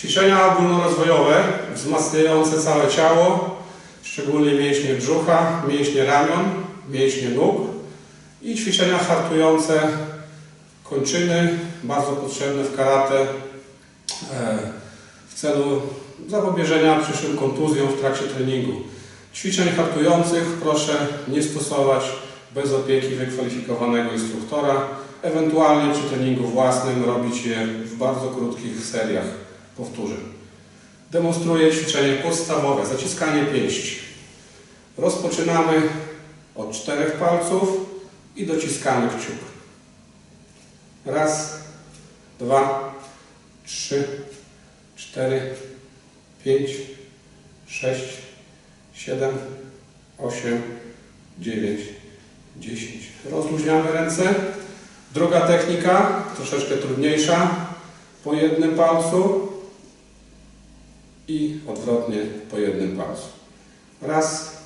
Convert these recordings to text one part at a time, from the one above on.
Ćwiczenia ogólnorozwojowe wzmacniające całe ciało, szczególnie mięśnie brzucha, mięśnie ramion, mięśnie nóg i ćwiczenia hartujące kończyny, bardzo potrzebne w karate e, w celu zapobieżenia przyszłym kontuzjom w trakcie treningu. Ćwiczeń hartujących proszę nie stosować bez opieki wykwalifikowanego instruktora, ewentualnie przy treningu własnym robić je w bardzo krótkich seriach powtórzeń. Demonstruję ćwiczenie podstawowe, zaciskanie pięści. Rozpoczynamy od czterech palców i dociskamy kciuk. Raz, dwa, trzy, cztery, pięć, sześć, siedem, osiem, dziewięć, dziesięć. Rozluźniamy ręce. Druga technika, troszeczkę trudniejsza. Po jednym palcu i odwrotnie po jednym palcu. Raz,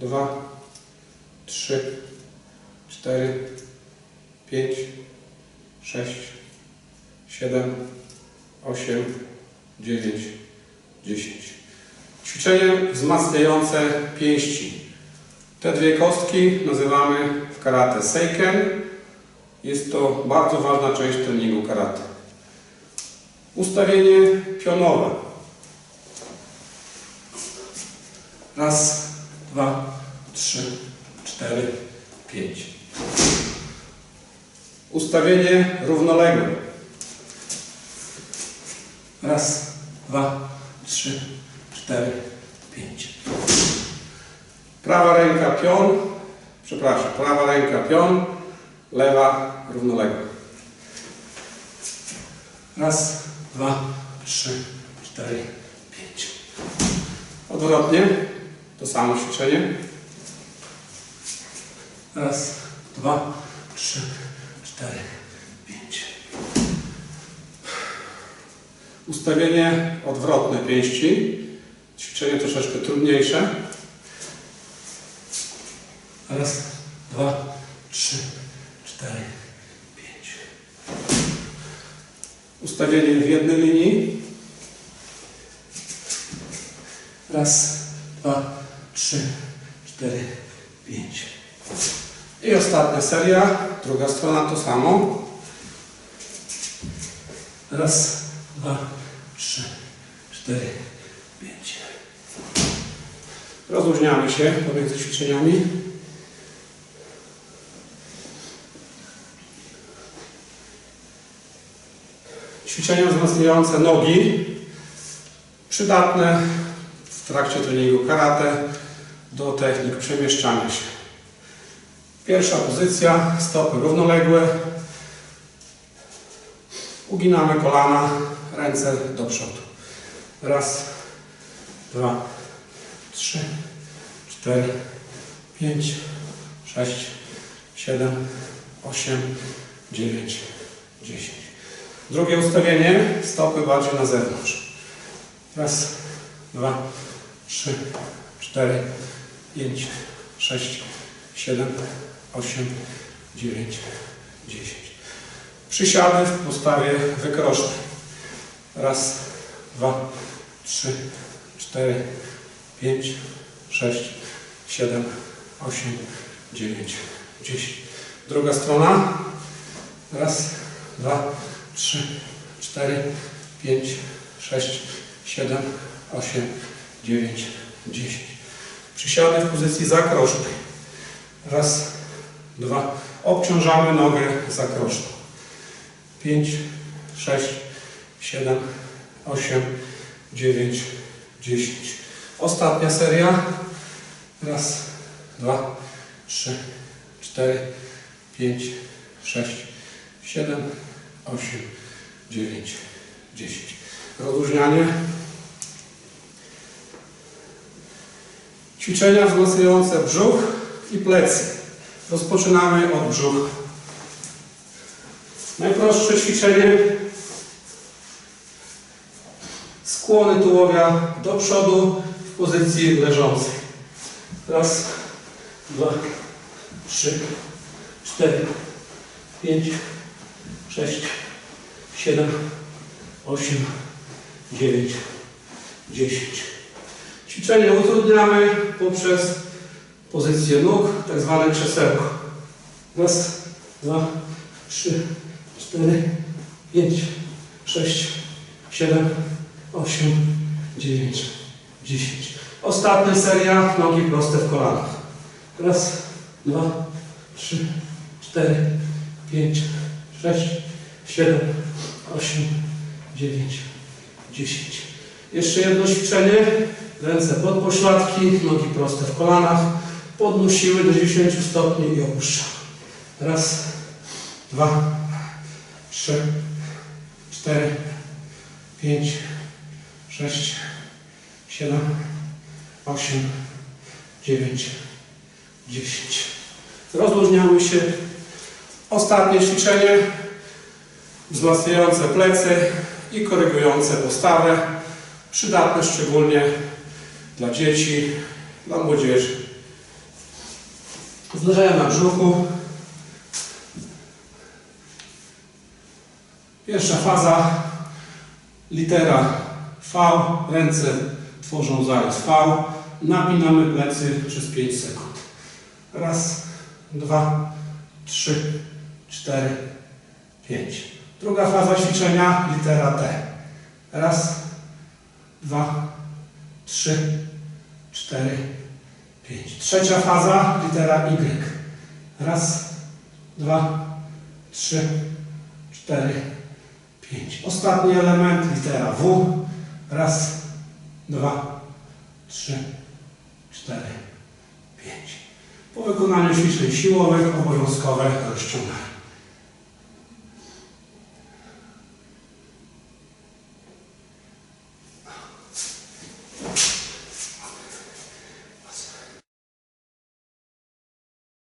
dwa, trzy, cztery, pięć, sześć, siedem, osiem, dziewięć, dziesięć. Ćwiczenie wzmacniające pięści. Te dwie kostki nazywamy w karate seiken. Jest to bardzo ważna część treningu karate. Ustawienie pionowe. Raz, dwa, trzy, cztery, pięć. Ustawienie równoległe. Raz, dwa, trzy, cztery, pięć. Prawa ręka pion, przepraszam, prawa ręka pion, lewa równoległa. Raz, dwa, trzy, cztery, pięć. Odwrotnie, to samo ćwiczenie. Raz, dwa, trzy, cztery, pięć. Ustawienie odwrotne pięści. Ćwiczenie troszeczkę trudniejsze. Raz, dwa, trzy, cztery, pięć. Ustawienie w jednej linii. Raz, dwa, trzy, cztery, pięć. I ostatnia seria. Druga strona to samo. Raz, dwa, trzy, cztery, pięć. Rozluźniamy się pomiędzy ćwiczeniami. Ćwiczenia wzmacniające nogi, przydatne w trakcie treningu karate do technik przemieszczania się. Pierwsza pozycja, stopy równoległe, uginamy kolana, ręce do przodu. Raz, dwa, trzy, cztery, pięć, sześć, siedem, osiem, dziewięć, dziesięć. Drugie ustawienie, stopy bardziej na zewnątrz. Raz, dwa, trzy, cztery, pięć, sześć, siedem, osiem, dziewięć, dziesięć. Przysiady w postawie wykrocznej. Raz, dwa, trzy, cztery, pięć, sześć, siedem, osiem, dziewięć, dziesięć. Druga strona. Raz, dwa, trzy, cztery, pięć, sześć, siedem, osiem, dziewięć, dziesięć. Przysiady w pozycji zakrocznej. Raz, dwa. Obciążamy nogę zakroczną. Pięć, sześć, siedem, osiem, dziewięć, dziesięć. Ostatnia seria. Raz, dwa, trzy, cztery, pięć, sześć, siedem, osiem, dziewięć, dziesięć. Rozluźnianie. Ćwiczenia wzmacniające brzuch i plecy. Rozpoczynamy od brzucha. Najprostsze ćwiczenie. Skłony tułowia do przodu w pozycji leżącej. Raz, dwa, trzy, cztery, pięć, sześć, siedem, osiem, dziewięć, dziesięć. Ćwiczenie utrudniamy poprzez pozycję nóg, tak zwane krzesełko. Raz, dwa, trzy, cztery, pięć, sześć, siedem, osiem, dziewięć, dziesięć. Ostatnia seria, nogi proste w kolanach. Raz, dwa, trzy, cztery, pięć, sześć, siedem, osiem, dziewięć, dziesięć. Jeszcze jedno ćwiczenie. Ręce pod pośladki, nogi proste w kolanach. Podnosiły do 10 stopni i opuszczamy. Raz, dwa, trzy, cztery, pięć, sześć, siedem, osiem, dziewięć, dziesięć. Rozluźniamy się. Ostatnie ćwiczenie wzmacniające plecy i korygujące postawę. Przydatne szczególnie dla dzieci, dla młodzieży. Zleżenia na brzuchu. Pierwsza faza, litera V, ręce tworzą zarys V. Napinamy plecy przez 5 sekund. Raz, dwa, trzy, cztery, pięć. Druga faza ćwiczenia, litera T. Raz, dwa, trzy, cztery, pięć. Trzecia faza, litera Y. Raz, dwa, trzy, cztery, pięć. Ostatni element, litera W. Raz, dwa, trzy, cztery, pięć. Po wykonaniu ćwiczeń siłowych obowiązkowe rozciąganie.